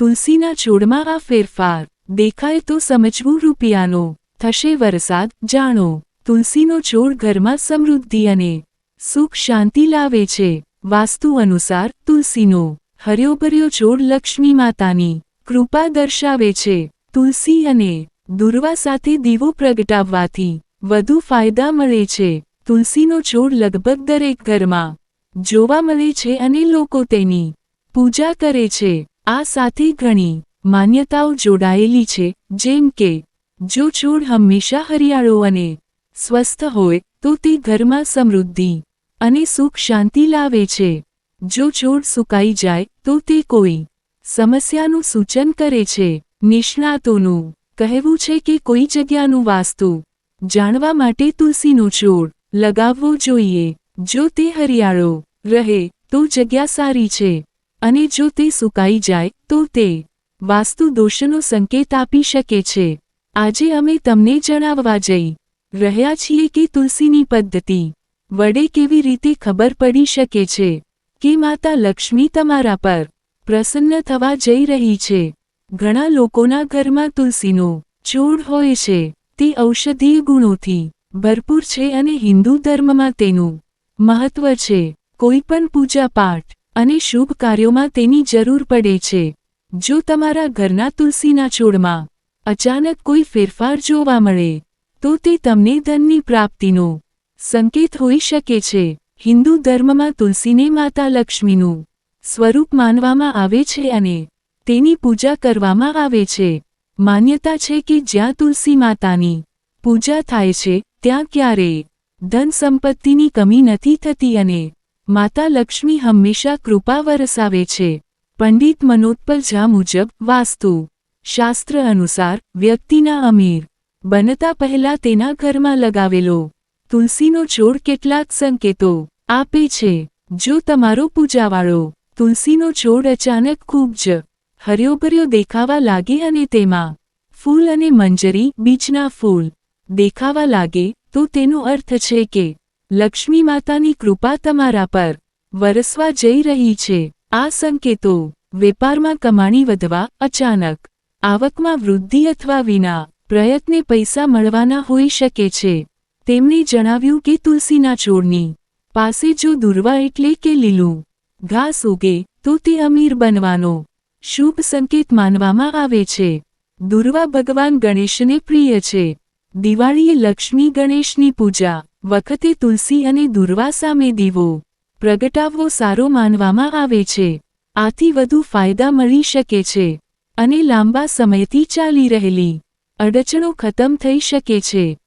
તુલસીના છોડમાં આ ફેરફાર. દેખાય તો સમજવું રૂપિયાનો. થશે વરસાદ, જાણો. તુલસીનો છોડ ઘરમાં સમૃદ્ધિ અને સુખ શાંતિ લાવે છે. વાસ્તુ અનુસાર તુલસીનો હર્યોભર્યો છોડ લક્ષ્મી માતાની કૃપા દર્શાવે છે. તુલસી અને દુર્વા સાથે દીવો પ્રગટાવવાથી વધુ ફાયદા મળે છે. તુલસીનો છોડ લગભગ દરેક ઘરમાં જોવા મળે છે અને લોકો તેની પૂજા કરે છે. આ સાથે ઘણી માન્યતાઓ જોડાયેલી છે, જેમ કે, જો છોડ હંમેશા હરિયાળો અને સ્વસ્થ હોય, તો તે ઘરમાં સમૃદ્ધિ અને સુખ શાંતિ લાવે છે. જો છોડ સુકાઈ જાય, તો તે કોઈ સમસ્યાનું સૂચન કરે છે. નિષ્ણાતોનું કહેવું છે કે કોઈ જગ્યાનું વાસ્તુ જાણવા માટે તુલસીનો છોડ લગાવવો જોઈએ. જો તે હરિયાળો રહે, તો જગ્યા સારી છે. અને જો તે સુકાઈ જાય, તો તે વાસ્તુ દોષનો સંકેત આપી શકે છે. આજે અમે તમને જણાવવા જઈ રહ્યા છીએ કે તુલસીની પદ્ધતિ વડે કેવી રીતે ખબર પડી શકે છે કે માતા લક્ષ્મી તમારા પર પ્રસન્ન થવા જઈ રહી છે. ઘણા લોકોના ઘરમાં તુલસીનો છોડ હોય છે, તે ઔષધીય ગુણોથી ભરપૂર છે અને હિન્દુ ધર્મમાં તેનું મહત્વ છે. કોઈ પણ પૂજા પાઠ અને શુભ કાર્યોમાં તેની જરૂર પડે છે. જો તમારા ઘરના તુલસીના છોડમાં અચાનક કોઈ ફેરફાર જોવા મળે, તો તે તમને ધનની પ્રાપ્તિનો સંકેત હોઈ શકે છે. હિન્દુ ધર્મમાં તુલસીને માતા લક્ષ્મીનું સ્વરૂપ માનવામાં આવે છે અને તેની પૂજા કરવામાં આવે છે. માન્યતા છે કે જ્યાં તુલસી માતાની પૂજા થાય છે, ત્યાં ક્યારેય ધન સંપત્તિની કમી નથી થતી અને માતા લક્ષ્મી હંમેશા કૃપા વરસાવે છે. પંડિત મનોત્પલ ઝા મુજબ વાસ્તુ. શાસ્ત્ર અનુસાર, વ્યક્તિના અમીર. બનતા પહેલા તેના ઘરમાં લગાવેલો. તુલસીનો છોડ કેટલાક સંકેતો આપે છે. જો તમારો પૂજાવાળો તુલસીનો છોડ અચાનક ખૂબ જ હર્યોભર્યો દેખાવા લાગે અને તેમાં ફૂલ અને મંજરી, બીજના ફૂલ દેખાવા લાગે, તો તેનો અર્થ છે કે લક્ષ્મી માતાની કૃપા તમારા પર વરસવા જઈ રહી છે. આ સંકેતો વેપારમાં કમાણી વધવા અચાનક આવકમાં વૃદ્ધિ અથવા વિના પ્રયત્ને પૈસા મળવાના હોઈ શકે છે. તેમણે જણાવ્યું કે તુલસીના છોડની પાસે જો દુર્વા એટલે કે લીલું ઘાસ ઉગે, તો તે અમીર બનવાનો શુભ સંકેત માનવામાં આવે છે. દુર્વા ભગવાન ગણેશને પ્રિય છે. દિવાળીએ લક્ષ્મી ગણેશની પૂજા વખતે તુલસી અને દુર્વા સામે દીવો પ્રગટાવવો સારો માનવામાં આવે છે. આથી વધુ ફાયદા મળી શકે છે અને લાંબા સમયથી ચાલી રહેલી અડચણો ખતમ થઈ શકે છે.